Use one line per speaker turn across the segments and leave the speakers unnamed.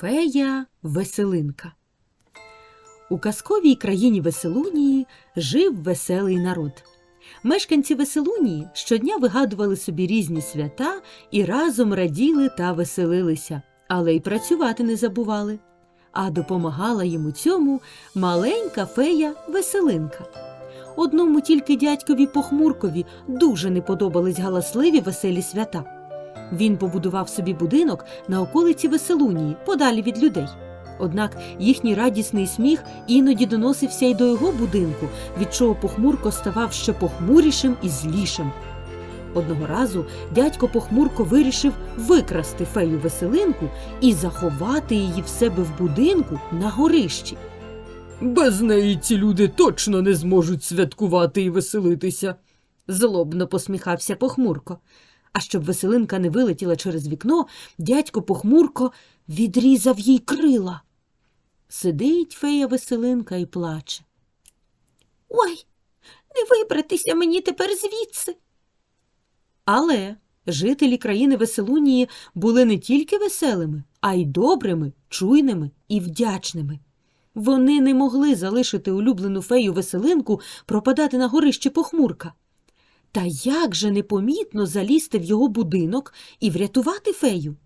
Фея Веселинка. У казковій країні Веселунії жив веселий народ. Мешканці Веселунії щодня вигадували собі різні свята і разом раділи та веселилися, але й працювати не забували. А допомагала їм у цьому маленька фея Веселинка. Одному тільки дядькові похмуркові дуже не подобались галасливі веселі свята. Він побудував собі будинок на околиці Веселунії, подалі від людей. Однак їхній радісний сміх іноді доносився й до його будинку, від чого похмурко ставав ще похмурішим і злішим. Одного разу дядько похмурко вирішив викрасти фею веселинку і заховати її в себе в будинку на горищі.
Без неї ці люди точно не зможуть святкувати і веселитися.
Злобно посміхався похмурко. А щоб веселинка не вилетіла через вікно, дядько похмурко відрізав їй крила. Сидить фея веселинка і плаче. Ой, не вибратися мені тепер звідси. Але жителі країни Веселунії були не тільки веселими, а й добрими, чуйними і вдячними. Вони не могли залишити улюблену фею веселинку пропадати на горищі похмурка. Та як же непомітно залізти в його будинок і врятувати фею?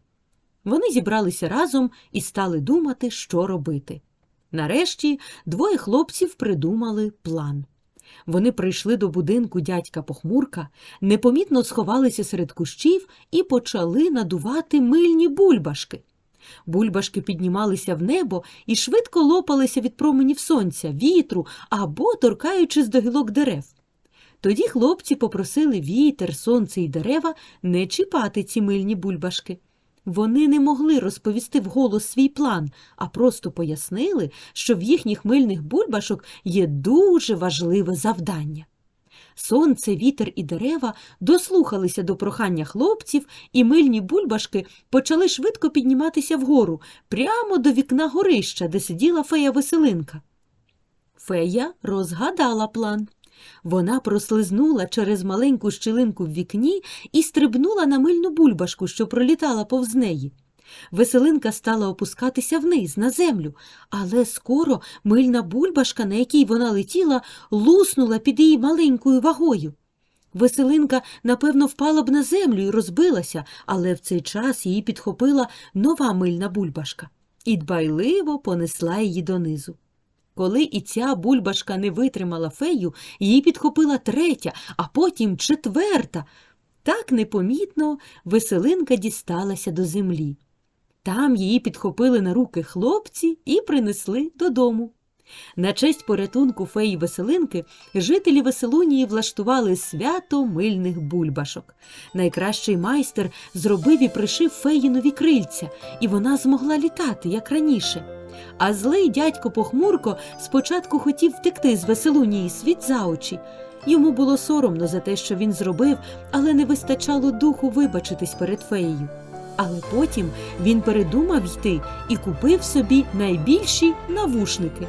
Вони зібралися разом і стали думати, що робити. Нарешті двоє хлопців придумали план. Вони прийшли до будинку дядька похмурка, непомітно сховалися серед кущів і почали надувати мильні бульбашки. Бульбашки піднімалися в небо і швидко лопалися від променів сонця, вітру або торкаючись до гілок дерев. Тоді хлопці попросили вітер, сонце і дерева не чіпати ці мильні бульбашки. Вони не могли розповісти вголос свій план, а просто пояснили, що в їхніх мильних бульбашок є дуже важливе завдання. Сонце, вітер і дерева дослухалися до прохання хлопців, і мильні бульбашки почали швидко підніматися вгору, прямо до вікна горища, де сиділа фея Веселинка. Фея розгадала план. Вона прослизнула через маленьку щілинку в вікні і стрибнула на мильну бульбашку, що пролітала повз неї. Веселинка стала опускатися вниз, на землю, але скоро мильна бульбашка, на якій вона летіла, луснула під її маленькою вагою. Веселинка, напевно, впала б на землю і розбилася, але в цей час її підхопила нова мильна бульбашка і дбайливо понесла її донизу. Коли і ця бульбашка не витримала фею, її підхопила третя, а потім четверта. Так непомітно веселинка дісталася до землі. Там її підхопили на руки хлопці і принесли додому. На честь порятунку феї Веселинки жителі Веселунії влаштували свято мильних бульбашок. Найкращий майстер зробив і пришив феї нові крильця, і вона змогла літати, як раніше. А злий дядько похмурко спочатку хотів втекти з Веселунії світ за очі. Йому було соромно за те, що він зробив, але не вистачало духу вибачитись перед феєю. Але потім він передумав йти і купив собі найбільші навушники.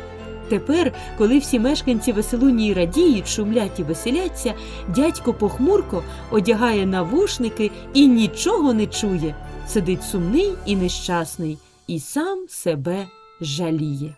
Тепер, коли всі мешканці Веселунії радіють, шумлять і веселяться, дядько похмурко одягає навушники і нічого не чує. Сидить сумний і нещасний, і сам себе Jalille.